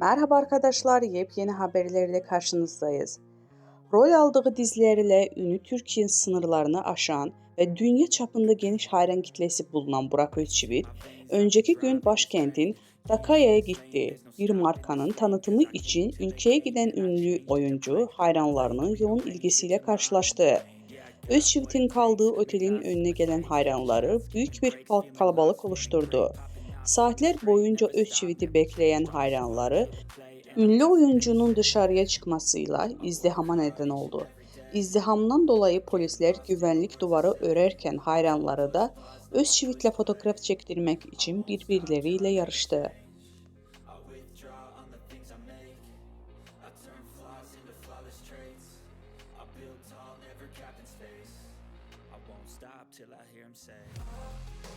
Merhaba arkadaşlar, yepyeni haberlerle karşınızdayız. Rol aldığı dizilerle ünlü Türkiye sınırlarını aşan ve dünya çapında geniş hayran kitlesi bulunan Burak Özçivit, önceki gün başkentin Dakaya'ya gitti. Bir markanın tanıtımı için ülkeye giden ünlü oyuncu hayranlarının yoğun ilgisiyle karşılaştı. Özçivit'in kaldığı otelin önüne gelen hayranları büyük bir kal- kalabalık oluşturdu. Saatler boyunca Özçivit'i bekleyen hayranları ünlü oyuncunun dışarıya çıkmasıyla izdihama neden oldu. İzdihamdan dolayı polisler güvenlik duvarı örerken hayranları da Özçivit'le fotoğraf çektirmek için birbirleriyle yarıştı. Till I hear him say